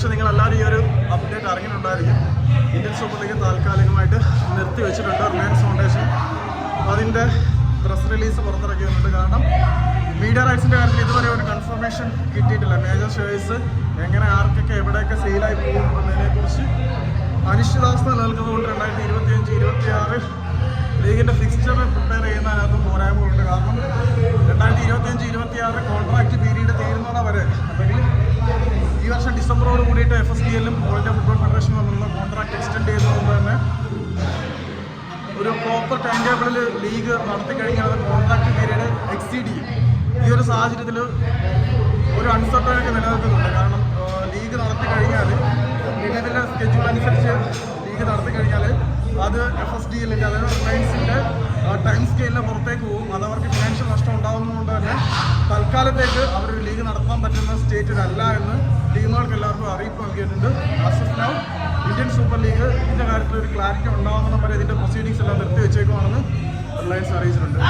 ഒരുപക്ഷെ നിങ്ങൾ എല്ലാവരും ഈ ഒരു അപ്ഡേറ്റ് അറിഞ്ഞിട്ടുണ്ടായിരിക്കും. ഇന്ത്യൻ സൂപ്പർ ലീഗ് താൽക്കാലികമായിട്ട് നിർത്തി വെച്ചിട്ടുണ്ട് റിലയൻസ് ഫൗണ്ടേഷൻ അതിന്റെ പ്രസ് റിലീസ് പുറത്തിറക്കിയിട്ടുണ്ട് കാരണം മീഡിയ റൈറ്റ്സിന്റെ കാര്യത്തിൽ ഇതുവരെ ഒരു കൺഫർമേഷൻ കിട്ടിയിട്ടില്ല. മേജർ ഷെയർസ് എങ്ങനെ ആർക്കൊക്കെ എവിടെയൊക്കെ സെയിലായി പോകും എന്നതിനെക്കുറിച്ച് അനിശ്ചിതാവസ്ഥ നിലനിൽക്കുന്നതുകൊണ്ട് രണ്ടായിരത്തി ഇരുപത്തിയഞ്ച് ഇരുപത്തി ആറ് ലീഗിന്റെ ഫിക്സ്ചർ പ്രിപ്പയർ ചെയ്യുന്നതിനകത്തും കൂടിയിട്ട് എഫ് എസ് ബി എല്ലും ഓൾ ഇന്ത്യ ഫുട്ബോൾ ഫെഡറേഷനും തമ്മിലുള്ള കോൺട്രാക്ട് എക്സ്റ്റെൻഡ് ചെയ്തുകൊണ്ട് തന്നെ ഒരു പ്രോപ്പർ ടൈം ടേബിളിൽ ലീഗ് നടത്തി കഴിഞ്ഞാൽ അത് കോൺട്രാക്ട് പീരീഡ് എക്സീഡ് ചെയ്യും. ഈ ഒരു സാഹചര്യത്തിൽ ഒരു അൺസർട്ടനൊക്കെ നിലനിൽക്കുന്നുണ്ട്. കാരണം ലീഗ് നടത്തി കഴിഞ്ഞാൽ നിലവിലെ സ്കെഡ്യൂൾ അനുസരിച്ച് ലീഗ് നടത്തി കഴിഞ്ഞാൽ അത് എഫ് എസ് ഡി എല്ലിന്റെ അതായത് റിലയൻസിന്റെ ടൈം സ്കെയിലിന് പുറത്തേക്ക് പോകും. അത് അവർക്ക് ഫിനാൻഷ്യൽ നഷ്ടം ഉണ്ടാകുന്നതുകൊണ്ട് തന്നെ തൽക്കാലത്തേക്ക് അവർ ലീഗ് നടത്താൻ പറ്റുന്ന സ്റ്റേറ്റിലല്ല എന്ന് ടീമുകൾക്ക് എല്ലാവർക്കും അറിയിപ്പ് നൽകിയിട്ടുണ്ട്. As of now Indian super league ഇതിന്റെ കാര്യത്തിൽ ഒരു ക്ലാരിറ്റി ഉണ്ടാകുന്ന വരെ ഇതിന്റെ പ്രൊസീഡിങ്സ് എല്ലാം നിർത്തി വെച്ചേക്കുവാണെന്ന് റിലയൻസ് അറിയിച്ചിട്ടുണ്ട്.